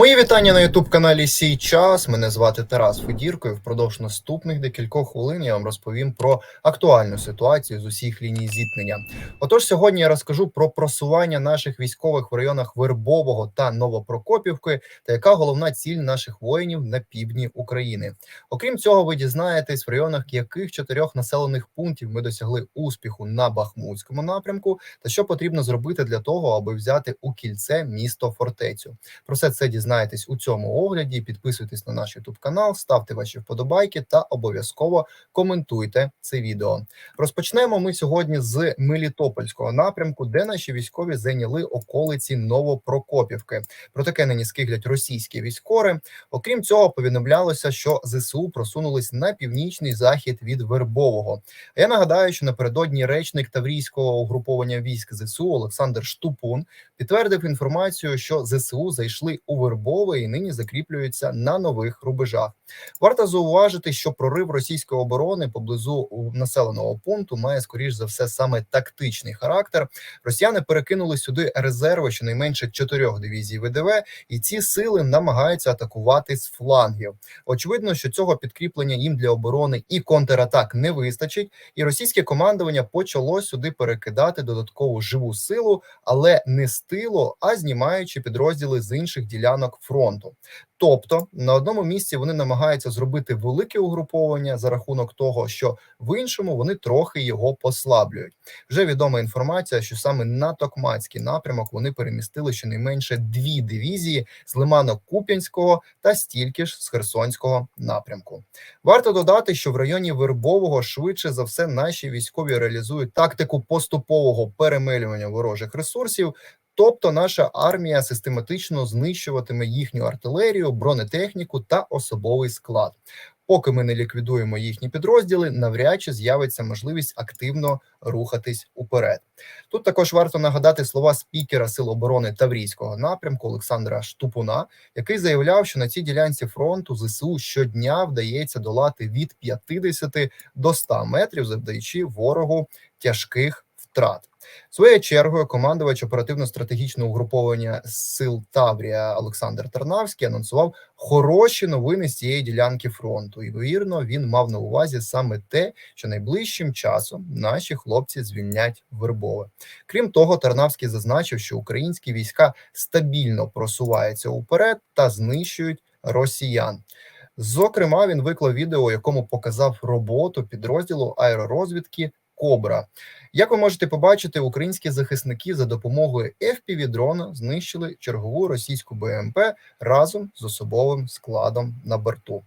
Мої вітання на youtube каналі Сій час. Мене звати Тарас Федірко. І впродовж наступних декількох хвилин я вам розповім про актуальну ситуацію з усіх ліній зіткнення. Отож, сьогодні я розкажу про просування наших військових в районах Вербового та Новопрокопівки, та яка головна ціль наших воїнів на півдні України. Окрім цього, ви дізнаєтесь, в районах яких чотирьох населених пунктів ми досягли успіху на Бахмутському напрямку, та що потрібно зробити для того, аби взяти у кільце місто фортецю. Про все це дізнаєтесь у цьому огляді. Підписуйтесь на наш YouTube канал, ставте ваші вподобайки та обов'язково коментуйте це відео. Розпочнемо ми сьогодні з Мелітопольського напрямку, де наші військові зайняли околиці Новопрокопівки. Про таке нині скиглять російські військори. Окрім цього, повідомлялося, що ЗСУ просунулись на північний захід від Вербового. Я нагадаю, що напередодні речник Таврійського угруповання військ ЗСУ Олександр Штупун підтвердив інформацію, що ЗСУ зайшли у Вербове і нині закріплюються на нових рубежах. Варто зауважити, що прорив російської оборони поблизу населеного пункту має скоріш за все саме тактичний характер. Росіяни перекинули сюди резерви щонайменше чотирьох дивізій ВДВ, і ці сили намагаються атакувати з флангів. Очевидно, що цього підкріплення їм для оборони і контратак не вистачить, і російське командування почало сюди перекидати додаткову живу силу, але не з тилу, а знімаючи підрозділи з інших ділянок фронту. Тобто на одному місці вони намагаються зробити велике угруповання за рахунок того, що в іншому вони трохи його послаблюють. Вже відома інформація, що саме на Токмацький напрямок вони перемістили щонайменше дві дивізії з лиманок Куп'янського та стільки ж з Херсонського напрямку. Варто додати, що в районі Вербового швидше за все наші військові реалізують тактику поступового перемелювання ворожих ресурсів. Тобто наша армія систематично знищуватиме їхню артилерію, бронетехніку та особовий склад. Поки ми не ліквідуємо їхні підрозділи, навряд чи з'явиться можливість активно рухатись уперед. Тут також варто нагадати слова спікера Сил оборони Таврійського напрямку Олександра Штупуна, який заявляв, що на цій ділянці фронту ЗСУ щодня вдається долати від 50 до 100 метрів, завдаючи ворогу тяжких втрат. Своєю чергою командувач оперативно-стратегічного угруповання сил Таврія Олександр Тарнавський анонсував хороші новини з цієї ділянки фронту. Ймовірно, він мав на увазі саме те, що найближчим часом наші хлопці звільнять Вербове. Крім того, Тарнавський зазначив, що українські війська стабільно просуваються уперед та знищують росіян. Зокрема, він виклав відео, якому показав роботу підрозділу аеророзвідки Кобра. Як ви можете побачити, українські захисники за допомогою fpv дрона знищили чергову російську БМП разом з особовим складом на борту.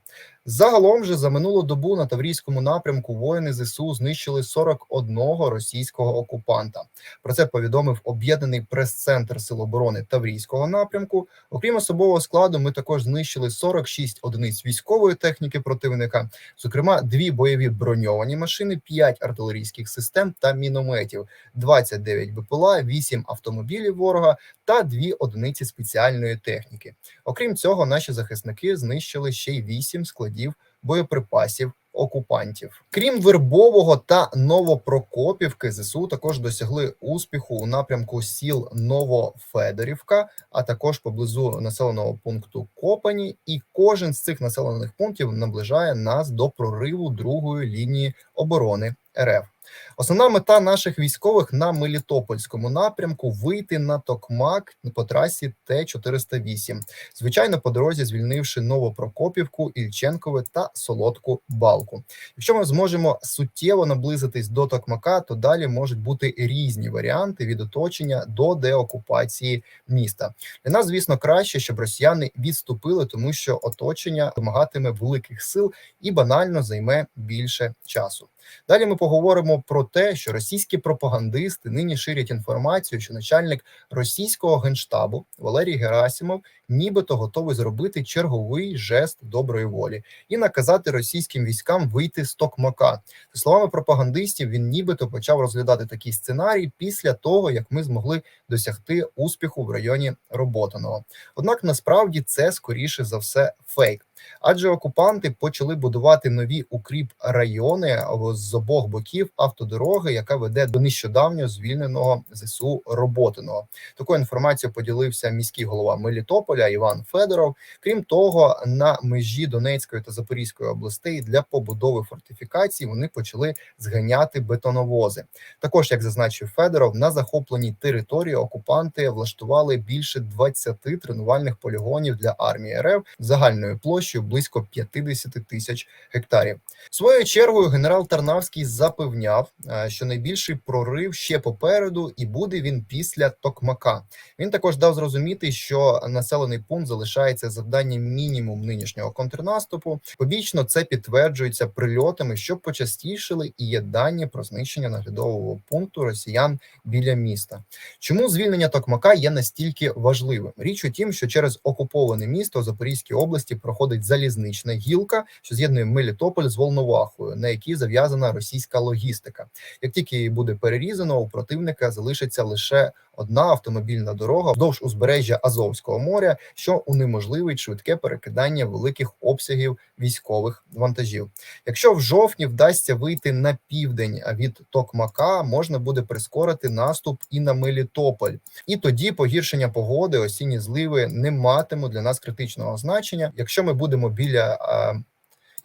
Загалом же за минулу добу на Таврійському напрямку воїни ЗСУ знищили 41 російського окупанта. Про це повідомив об'єднаний прес-центр Сил оборони Таврійського напрямку. Окрім особового складу, ми також знищили 46 одиниць військової техніки противника, зокрема, дві бойові броньовані машини, 5 артилерійських систем та мінометів, 29 БПЛА, 8 автомобілів ворога та 2 одиниці спеціальної техніки. Окрім цього, наші захисники знищили ще й 8 складів боєприпасів окупантів. Крім Вербового та Новопрокопівки, ЗСУ також досягли успіху у напрямку сіл Новофедорівка, а також поблизу населеного пункту Копані. І кожен з цих населених пунктів наближає нас до прориву другої лінії оборони РФ. Основна мета наших військових на Мелітопольському напрямку вийти на Токмак по трасі Т-408. Звичайно, по дорозі звільнивши Новопрокопівку, Ільченкове та Солодку Балку. Якщо ми зможемо суттєво наблизитись до Токмака, то далі можуть бути різні варіанти від оточення до деокупації міста. Для нас, звісно, краще, щоб росіяни відступили, тому що оточення вимагатиме великих сил і банально займе більше часу. Далі ми поговоримо про те, що російські пропагандисти нині ширять інформацію, що начальник російського генштабу Валерій Герасимов нібито готовий зробити черговий жест доброї волі і наказати російським військам вийти з Токмака. За словами пропагандистів, він нібито почав розглядати такий сценарій після того, як ми змогли досягти успіху в районі Роботаного. Однак насправді це скоріше за все фейк. Адже окупанти почали будувати нові укріп райони з обох боків автодороги, яка веде до нещодавньо звільненого зсу Роботиного. Такою інформацією поділився міський голова Мелітополя Іван Федоров. Крім того, на межі Донецької та Запорізької областей для побудови фортифікацій вони почали зганяти бетоновози. Також, як зазначив Федоров, на захопленій території окупанти влаштували більше 20 тренувальних полігонів для армії РФ загальною площею близько 50 тисяч гектарів. Своєю чергою генерал Тарнавський запевняв, е, що найбільший прорив ще попереду, і буде він після Токмака. Він також дав зрозуміти, що населений пункт залишається завданням мінімум нинішнього контрнаступу. Побічно це підтверджується прильотами, що почастішили, і є дані про знищення наглядового пункту росіян біля міста. Чому звільнення Токмака є настільки важливим? Річ у тім, що через окуповане місто Запорізькій області проходить залізнична гілка, що з'єднує Мелітополь з Волновахою, на якій зав'язана російська логістика. Як тільки її буде перерізано, у противника залишиться лише одна автомобільна дорога вздовж узбережжя Азовського моря, що унеможливить швидке перекидання великих обсягів військових вантажів. Якщо в жовтні вдасться вийти на південь від Токмака, можна буде прискорити наступ і на Мелітополь. І тоді погіршення погоди, осінні зливи не матимуть для нас критичного значення, якщо ми будемо біля.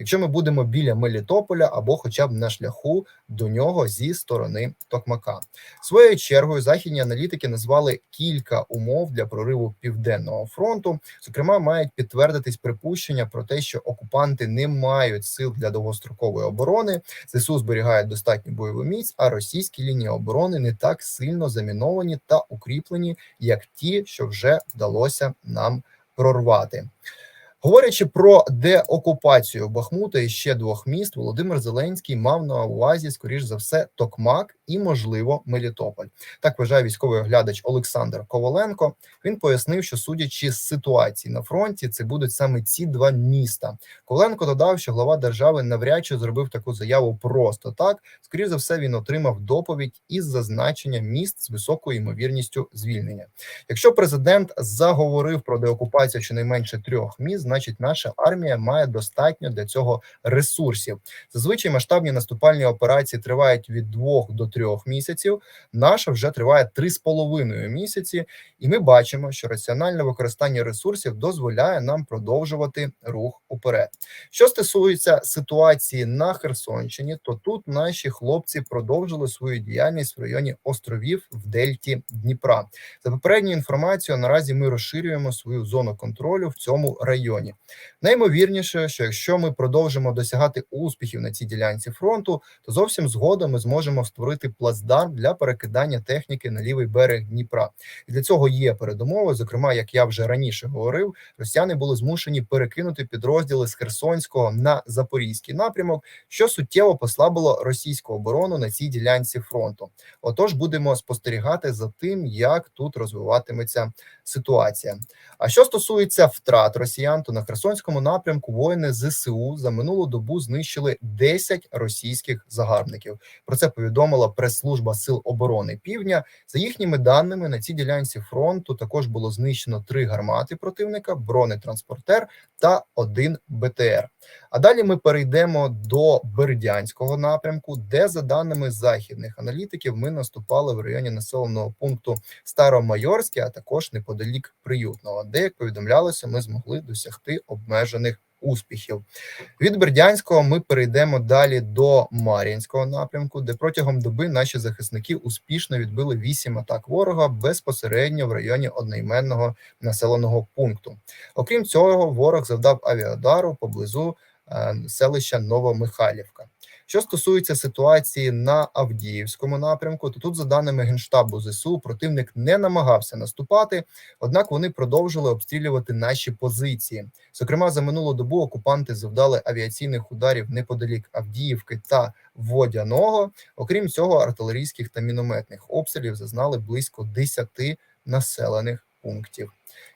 Якщо ми будемо біля Мелітополя або, хоча б на шляху до нього зі сторони Токмака, своєю чергою західні аналітики назвали кілька умов для прориву південного фронту. Зокрема, мають підтвердитись припущення про те, що окупанти не мають сил для довгострокової оборони. ЗСУ зберігають достатню бойову міць, а російські лінії оборони не так сильно заміновані та укріплені, як ті, що вже вдалося нам прорвати. Говорячи про деокупацію Бахмута і ще двох міст, Володимир Зеленський мав на увазі, скоріш за все, Токмак і, можливо, Мелітополь. Так вважає військовий оглядач Олександр Коваленко. Він пояснив, що судячи з ситуації на фронті, це будуть саме ці два міста. Коваленко додав, що глава держави навряд чи зробив таку заяву просто так. Скоріше за все, він отримав доповідь із зазначення міст з високою ймовірністю звільнення. Якщо президент заговорив про деокупацію щонайменше трьох міст значить, наша армія має достатньо для цього ресурсів. Зазвичай масштабні наступальні операції тривають від двох до трьох місяців. Наша вже триває три з половиною місяці, і ми бачимо, що раціональне використання ресурсів дозволяє нам продовжувати рух уперед. Що стосується ситуації на Херсонщині, то тут наші хлопці продовжили свою діяльність в районі островів в Дельті Дніпра. За попередньою інформацією, наразі ми розширюємо свою зону контролю в цьому районі. Наймовірніше, що якщо ми продовжимо досягати успіхів на цій ділянці фронту, то зовсім згодом ми зможемо створити плацдарм для перекидання техніки на лівий берег Дніпра. І для цього є передумови. Зокрема, як я вже раніше говорив, росіяни були змушені перекинути підрозділи з Херсонського на запорізький напрямок, що суттєво послабило російську оборону на цій ділянці фронту. Отож, будемо спостерігати за тим, як тут розвиватиметься ситуація. А що стосується втрат росіян, то на Херсонському напрямку воїни ЗСУ за минулу добу знищили 10 російських загарбників. Про це повідомила прес-служба Сил оборони Півдня. За їхніми даними на цій ділянці фронту також було знищено три гармати противника, бронетранспортер та один БТР. А далі ми перейдемо до Бердянського напрямку, де за даними західних аналітиків ми наступали в районі населеного пункту Старомайорське, а також неподалік приютного, де як повідомлялося, ми змогли досягти обмежених. Успіхів від Бердянського ми перейдемо далі до Мар'їнського напрямку, де протягом доби наші захисники успішно відбили вісім атак ворога безпосередньо в районі одноіменного населеного пункту. Окрім цього, ворог завдав авіадару поблизу е, селища Новомихайлівка. Що стосується ситуації на Авдіївському напрямку, то тут, за даними генштабу ЗСУ, противник не намагався наступати однак вони продовжили обстрілювати наші позиції. Зокрема, за минулу добу окупанти завдали авіаційних ударів неподалік Авдіївки та Водяного. Окрім цього, артилерійських та мінометних обстрілів зазнали близько 10 населених пунктів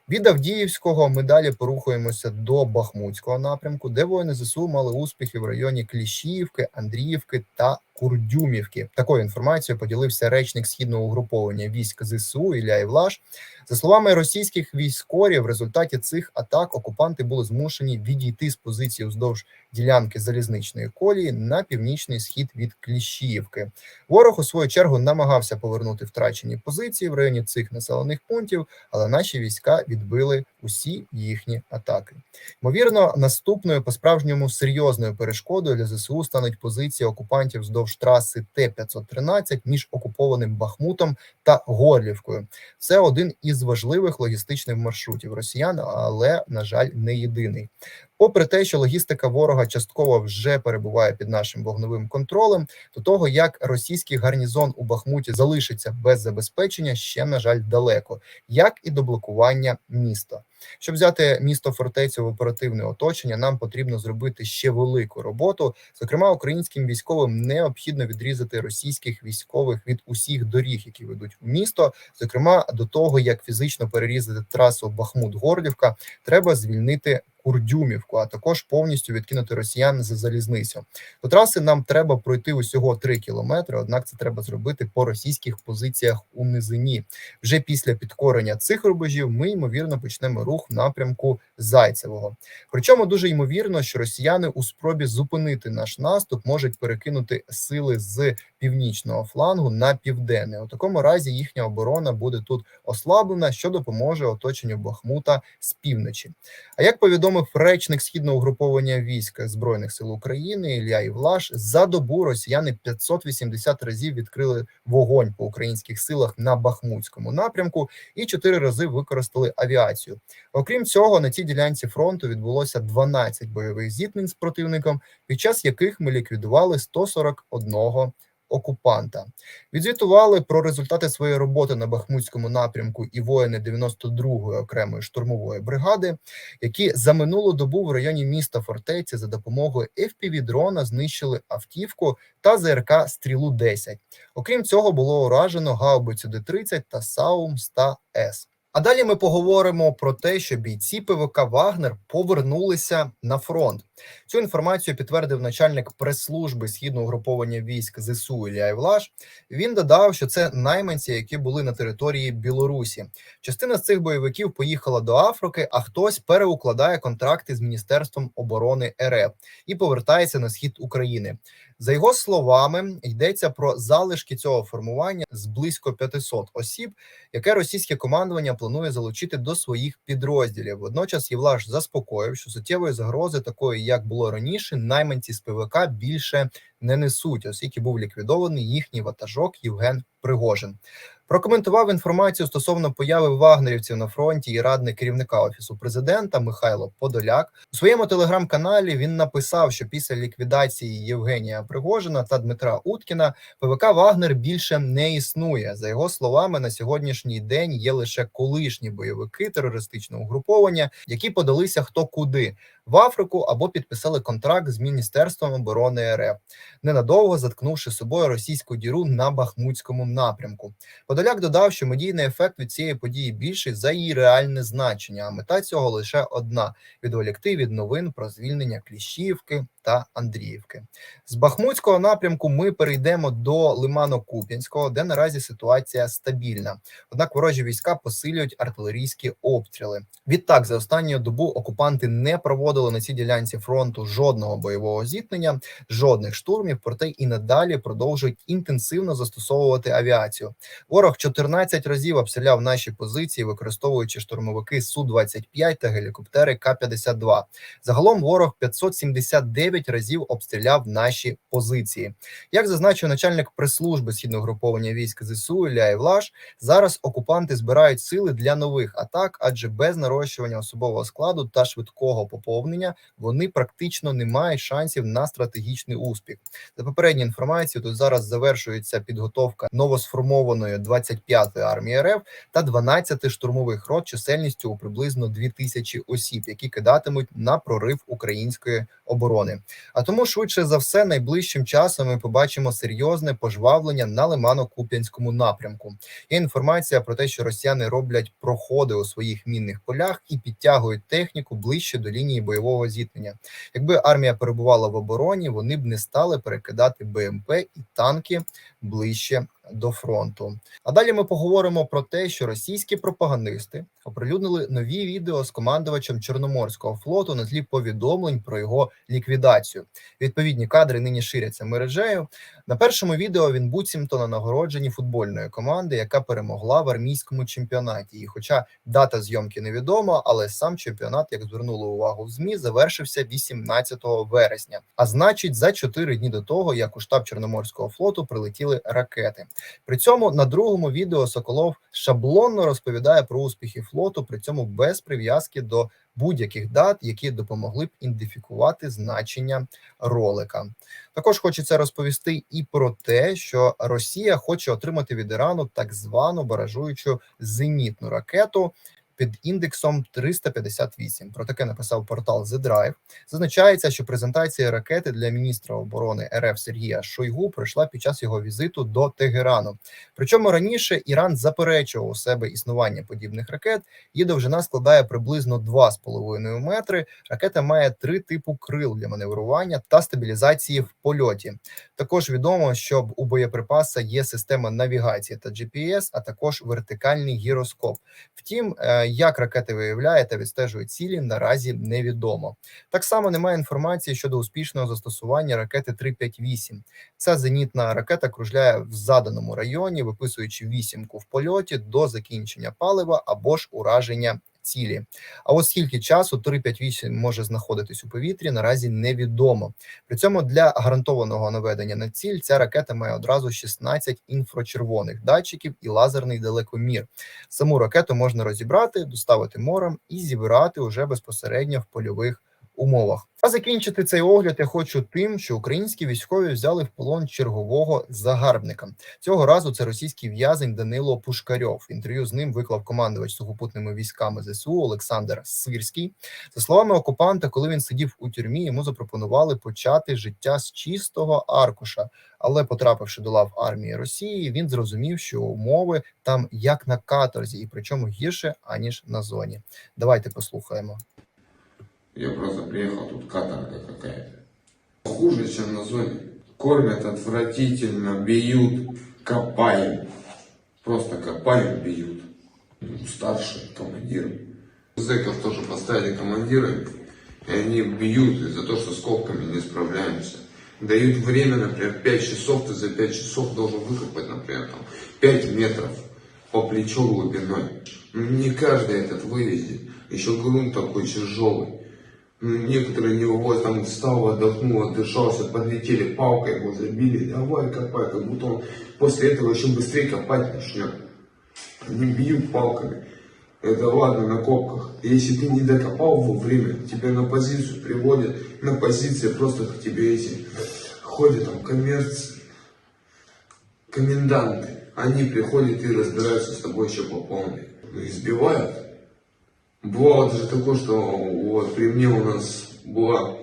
Від Авдіївського ми далі порухаємося до Бахмутського напрямку, де воїни ЗСУ мали успіхи в районі Кліщіївки, Андріївки та Курдюмівки. Такою інформацією поділився речник східного угруповання військ ЗСУ Ілля Івлаш. За словами російських військорів, в результаті цих атак окупанти були змушені відійти з позиції уздовж ділянки залізничної колії на північний схід від Кліщіївки. Ворог у свою чергу намагався повернути втрачені позиції в районі цих населених пунктів, але наші війська відбили усі їхні атаки. Ймовірно, наступною по справжньому серйозною перешкодою для ЗСУ стануть позиції окупантів вздовж траси Т-513 між окупованим Бахмутом та Горлівкою. Це один із важливих логістичних маршрутів росіян, але на жаль, не єдиний. Попри те, що логістика ворога частково вже перебуває під нашим вогневим контролем, до того як російський гарнізон у Бахмуті залишиться без забезпечення, ще на жаль далеко, як і до блокування міста. Щоб взяти місто фортецю в оперативне оточення, нам потрібно зробити ще велику роботу. Зокрема, українським військовим необхідно відрізати російських військових від усіх доріг, які ведуть у місто. Зокрема, до того як фізично перерізати трасу Бахмут-Горлівка, треба звільнити. Курдюмівку, а також повністю відкинути росіян за залізницю. До траси нам треба пройти усього 3 кілометри. Однак це треба зробити по російських позиціях у низині. Вже після підкорення цих рубежів ми ймовірно почнемо рух в напрямку Зайцевого. Причому дуже ймовірно, що росіяни у спробі зупинити наш наступ можуть перекинути сили з північного флангу на південний. У такому разі їхня оборона буде тут ослаблена, що допоможе оточенню Бахмута з півночі. А як повідомив речник східного угруповання військ збройних сил України Ілля Івлаш, за добу росіяни 580 разів відкрили вогонь по українських силах на Бахмутському напрямку і 4 рази використали авіацію. Окрім цього, на цій ділянці фронту відбулося 12 бойових зіткнень з противником, під час яких ми ліквідували 141 окупанта. Відзвітували про результати своєї роботи на Бахмутському напрямку і воїни 92-ї окремої штурмової бригади, які за минулу добу в районі міста Фортеці за допомогою fpv дрона знищили автівку та ЗРК стрілу 10 Окрім цього, було уражено гаубицю Д-30 та Саум 100 С. А далі ми поговоримо про те, що бійці ПВК Вагнер повернулися на фронт. Цю інформацію підтвердив начальник прес-служби східного угруповання військ ЗСУ Ілля Івлаш. Він додав, що це найманці, які були на території Білорусі. Частина з цих бойовиків поїхала до Африки, а хтось переукладає контракти з міністерством оборони РФ і повертається на схід України. За його словами, йдеться про залишки цього формування з близько 500 осіб, яке російське командування планує залучити до своїх підрозділів. Водночас Євлаш заспокоїв, що суттєвої загрози, такої як було раніше, найманці з ПВК більше не несуть, оскільки був ліквідований їхній ватажок Євген Пригожин. Прокоментував інформацію стосовно появи вагнерівців на фронті і радник керівника офісу президента Михайло Подоляк у своєму телеграм-каналі. Він написав, що після ліквідації Євгенія Пригожина та Дмитра Уткіна ПВК Вагнер більше не існує. За його словами, на сьогоднішній день є лише колишні бойовики терористичного угруповання, які подалися хто куди в Африку або підписали контракт з міністерством оборони РФ, ненадовго заткнувши собою російську діру на Бахмутському напрямку. Подоляк додав, що медійний ефект від цієї події більший за її реальне значення. А мета цього лише одна: відволікти від новин про звільнення Кліщівки та Андріївки. З Бахмутського напрямку ми перейдемо до Лимано-Куп'янського, де наразі ситуація стабільна. Однак ворожі війська посилюють артилерійські обстріли. Відтак, за останню добу окупанти не проводили на цій ділянці фронту жодного бойового зіткнення, жодних штурмів, проте і надалі продовжують інтенсивно застосовувати авіацію. Ворог 14 разів обстріляв наші позиції, використовуючи штурмовики су 25 та гелікоптери К-52. Загалом ворог 579 разів обстріляв наші позиції. Як зазначив начальник прес-служби східного груповання військ ЗСУ Ілля Євлаш, зараз окупанти збирають сили для нових атак, адже без нарощування особового складу та швидкого поповнення вони практично не мають шансів на стратегічний успіх. За попередньою інформацією, тут зараз завершується підготовка новосформованої 25-ї армії РФ та 12 штурмових рот чисельністю у приблизно 2000 осіб, які кидатимуть на прорив української оборони. А тому швидше за все, найближчим часом ми побачимо серйозне пожвавлення на Лимано-Куп'янському напрямку. Є інформація про те, що росіяни роблять проходи у своїх мінних полях і підтягують техніку ближче до лінії бойового зіткнення. Якби армія перебувала в обороні, вони б не стали перекидати БМП і танки ближче до фронту. А далі ми поговоримо про те, що російські пропагандисти оприлюднили нові відео з командувачем Чорноморського флоту на тлі повідомлень про його ліквідацію. Відповідні кадри нині ширяться мережею. На першому відео він буцімто на нагородженні футбольної команди, яка перемогла в армійському чемпіонаті. І, хоча дата зйомки невідома, але сам чемпіонат, як звернули увагу в змі, завершився 18 вересня. А значить, за 4 дні до того, як у штаб Чорноморського флоту прилетіли ракети. При цьому на другому відео Соколов шаблонно розповідає про успіхи флоту, при цьому без прив'язки до будь-яких дат, які допомогли б ідентифікувати значення ролика. Також хочеться розповісти і про те, що Росія хоче отримати від Ірану так звану баражуючу зенітну ракету. Під індексом 358. Про таке написав портал The Drive. Зазначається, що презентація ракети для міністра оборони РФ Сергія Шойгу пройшла під час його візиту до Тегерану. Причому раніше Іран заперечував у себе існування подібних ракет. Її довжина складає приблизно 2,5 метри. Ракета має три типу крил для маневрування та стабілізації в польоті. Також відомо, що у боєприпаса є система навігації та GPS, а також вертикальний гіроскоп. Втім, е, як ракети виявляє та відстежує цілі, наразі невідомо. Так само немає інформації щодо успішного застосування ракети 358. Ця зенітна ракета кружляє в заданому районі, виписуючи вісімку в польоті до закінчення палива або ж ураження. Цілі, а от скільки часу 358 може знаходитись у повітрі, наразі невідомо. При цьому для гарантованого наведення на ціль ця ракета має одразу 16 інфрачервоних датчиків і лазерний далекомір. Саму ракету можна розібрати, доставити морем і зібрати уже безпосередньо в польових умовах. А закінчити цей огляд я хочу тим, що українські військові взяли в полон чергового загарбника. Цього разу це російський в'язень Данило Пушкарьов. Інтерв'ю з ним виклав командувач сухопутними військами ЗСУ Олександр Сирський. За словами окупанта, коли він сидів у тюрмі, йому запропонували почати життя з чистого аркуша. Але, потрапивши до лав армії Росії, він зрозумів, що умови там як на каторзі, і причому гірше аніж на зоні. Давайте послухаємо. Я просто приехал, тут каторга какая-то. Хуже, чем на зоне. Кормят отвратительно, бьют, копаем. Просто копаем, бьют. Ну, Старшие командиры. Зэков тоже поставили командирами, и они бьют из-за того, что с ковками не справляемся. Дают время, например, 5 часов, ты за 5 часов должен выкопать, например, там, 5 метров по плечо глубиной. Не каждый этот вывезет. Еще грунт такой тяжелый. Ну, Некоторые не вывозят, там встал, отдохнул, отдышался, подлетели палкой, его забили, давай копай, как будто он после этого еще быстрее копать начнет. Они бьют палками. Это ладно на копках. Если ты не докопал вовремя, тебя на позицию приводят, на позиции просто к тебе эти ходят там коммерции, коменданты. Они приходят и разбираются с тобой еще по полной. Избивают. Бывало даже такое, что вот при мне у нас была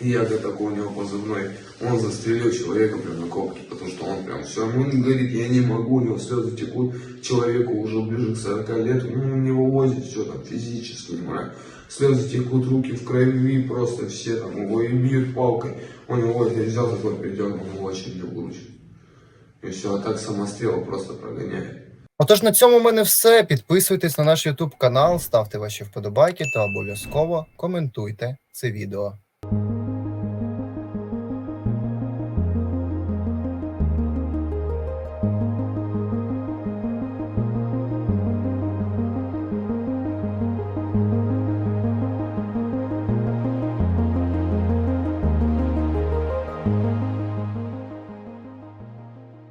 яга такой у него позывной. Он застрелил человека прям на копке, потому что он прям все равно не говорит, я не могу, у него слезы текут, человеку уже ближе к 40 лет, ну, не вывозит все там физически, знаю. Слезы текут, руки в крови, просто все там его и бьют палкой. Он его я взял такой придет, он его очень не выручит. И все, а так самострел просто прогоняет. Отож, на цьому в мене все. Підписуйтесь на наш YouTube канал, ставте ваші вподобайки та обов'язково коментуйте це відео.